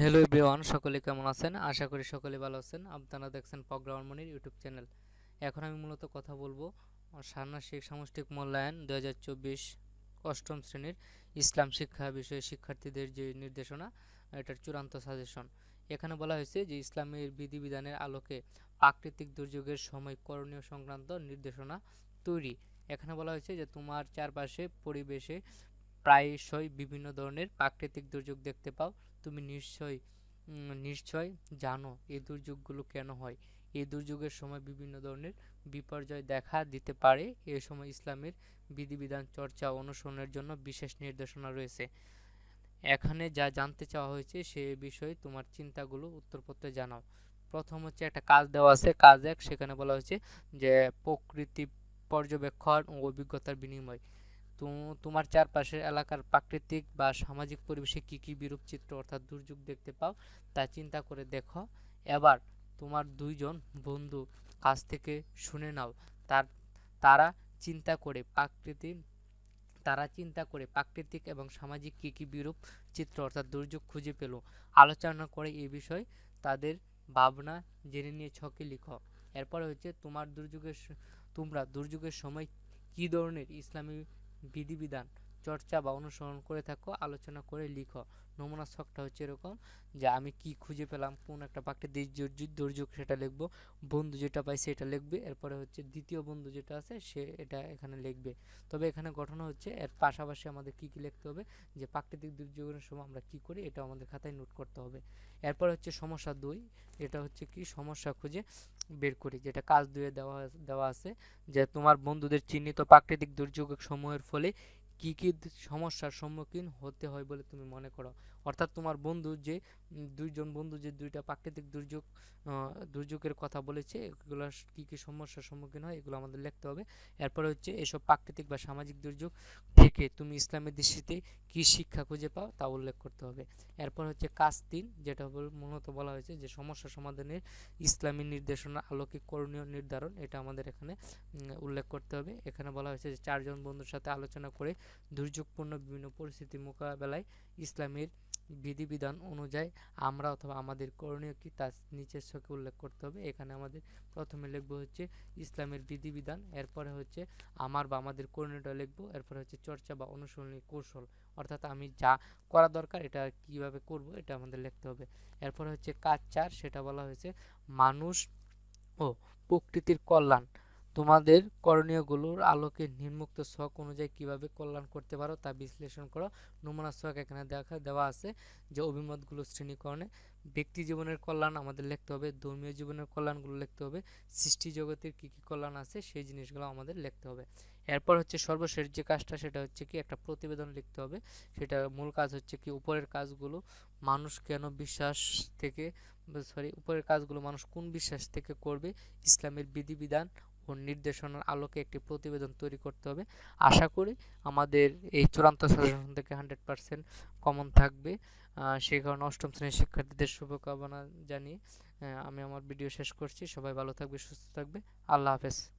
Hello everyone সকলে কেমন আছেন? আশা করি সকলে ভালো আছেন। আপনারা দেখছেন প্রোগ্রামার মনির ইউটিউব চ্যানেল। এখন আমি মূলত কথা বলব ষান্মাসিক সামষ্টিক মূল্যায়ন দু হাজার চব্বিশ অষ্টম শ্রেণির ইসলাম শিক্ষা বিষয়ে শিক্ষার্থীদের যে নির্দেশনা, এটার চূড়ান্ত সাজেশন এখানে বলা হয়েছে যে ইসলামের বিধিবিধানের আলোকে প্রাকৃতিক দুর্যোগের সময় করণীয় সংক্রান্ত নির্দেশনা তৈরি। এখানে বলা হয়েছে যে তোমার চারপাশে, পরিবেশে প্রায়শই বিভিন্ন ধরনের প্রাকৃতিক দুর্যোগ দেখতে পাও। তুমি নিশ্চয় নিশ্চয় জানো এই দুর্যোগগুলো কেন হয়। এই দুর্যোগের সময় বিভিন্ন ধরনের বিপর্যয় দেখা দিতে পারে। এ সময় ইসলামের বিধিবিধান চর্চা অনুসরণের জন্য বিশেষ নির্দেশনা রয়েছে। এখানে যা জানতে চাওয়া হয়েছে সে বিষয়ে তোমার চিন্তাগুলো উত্তরপত্রে জানাও। প্রথম হচ্ছে একটা কাজ দেওয়া আছে, কাজ এক, সেখানে বলা হয়েছে যে প্রকৃতি পর্যবেক্ষণ ও অভিজ্ঞতার বিনিময়। তোমার চারপাশের এলাকার প্রাকৃতিক বা সামাজিক পরিবেশে কী কী বিরূপ চিত্র অর্থাৎ দুর্যোগ দেখতে পাও তা চিন্তা করে দেখো। এবার তোমার দুইজন বন্ধু কাছ থেকে শুনে নাও। তার, তারা চিন্তা করে প্রাকৃতিক তারা চিন্তা করে প্রাকৃতিক এবং সামাজিক কী কী বিরূপ চিত্র অর্থাৎ দুর্যোগ খুঁজে পেল। আলোচনা করে এই বিষয় তাদের ভাবনা জেনে নিয়ে ছকে লিখো। এরপরে হচ্ছে তোমার দুর্যোগের তোমরা দুর্যোগের সময় কী ধরনের ইসলামী বিধিবিধান চর্চা বা অনুসরণ করে থাকো, আলোচনা করে লিখো। নমুনা ছকটা হচ্ছে এরকম যে আমি কি খুঁজে পেলাম, কোন একটা প্রাকৃতিক দুর্যোগ সেটা লিখব, বন্ধু যেটা পাই সেটা লিখবে, এরপরে হচ্ছে দ্বিতীয় বন্ধু যেটা আছে সে এটা এখানে লিখবে। তবে এখানে ঘটনা হচ্ছে, এর পাশাপাশি আমাদের কি কি লিখতে হবে, যে প্রাকৃতিক দুর্যোগের সময় আমরা কি করি, এটা আমাদের খাতায় নোট করতে হবে। এরপর হচ্ছে সমস্যা দুই, এটা হচ্ছে কি, সমস্যা খুঁজে বের করি, যেটা কাজ দুয়ে দেওয়া দেওয়া আছে, যে তোমার বন্ধুদের চিহ্নিত প্রাকৃতিক দুর্যোগ সমূহের ফলে কি কি সমস্যার সম্মুখীন হতে হয় বলে তুমি মনে করো? অর্থাৎ তোমার বন্ধু যে দুইজন বন্ধু যে দুইটা প্রাকৃতিক দুর্যোগ দুর্যোগের কথা বলেছে, এগুলো কি কি সমস্যার সম্মুখীন হয় এগুলো আমাদের লিখতে হবে। এরপরে হচ্ছে এসব প্রাকৃতিক বা সামাজিক দুর্যোগ থেকে তুমি ইসলামের দৃষ্টিতে কি শিক্ষা খুঁজে পাও তা উল্লেখ করতে হবে। এরপর হচ্ছে কাজ তিন, যেটা মূলত বলা হয়েছে যে সমস্যা সমাধানের ইসলামী নির্দেশনা আলোকিক করণীয় নির্ধারণ, এটা আমাদের এখানে উল্লেখ করতে হবে। এখানে বলা হয়েছে যে চারজন বন্ধুর সাথে আলোচনা করে দুর্যোগপূর্ণ বিভিন্ন পরিস্থিতি মোকাবেলায় ইসলামের বিধিবিধান অনুযায়ী আমরা অথবা আমাদের করণীয় কি তা নিচের ছকে উল্লেখ করতে হবে। এখানে আমাদের প্রথমে লিখব হচ্ছে ইসলামের বিধিবিধান, এরপরে হচ্ছে আমার বা আমাদের করণীয়টা লিখব, এরপরে হচ্ছে চর্চা বা অনুসরণী কৌশল। অর্থাৎ আমি যা করা দরকার এটা কীভাবে করব এটা আমাদের লিখতে হবে। এরপরে হচ্ছে কাজ চার, সেটা বলা হয়েছে মানুষ ও প্রকৃতির কল্যাণ। তোমাদের করণীয়গুলোর আলোকে নিম্মুক্ত ছক অনুযায়ী কীভাবে কল্যাণ করতে পারো তা বিশ্লেষণ করো। নমুনা ছক এখানে দেখা, দেওয়া আছে যে অভিমতগুলো শ্রেণীকরণে ব্যক্তি জীবনের কল্যাণ আমাদের লিখতে হবে, ধর্মীয় জীবনের কল্যাণগুলো লিখতে হবে, সৃষ্টি জগতের কী কী কল্যাণ আছে সেই জিনিসগুলো আমাদের লিখতে হবে। এরপর হচ্ছে সর্বশেষ যে কাজটা সেটা হচ্ছে কি একটা প্রতিবেদন লিখতে হবে। সেটা মূল কাজ হচ্ছে কি উপরের কাজগুলো মানুষ কেন বিশ্বাস থেকে সরি উপরের কাজগুলো মানুষ কোন বিশ্বাস থেকে করবে? ইসলামের বিধিবিধান ও নির্দেশনার আলোকে একটি প্রতিবেদন তৈরি করতে হবে। আশা করি আমাদের এই চূড়ান্ত সাজেশন থেকে হান্ড্রেড পারসেন্ট কমন থাকবে। সেই কারণে অষ্টম শ্রেণির শিক্ষার্থীদের শুভকামনা জানিয়ে আমি আমার ভিডিও শেষ করছি। সবাই ভালো থাকবে, সুস্থ থাকবে। আল্লাহ হাফেজ।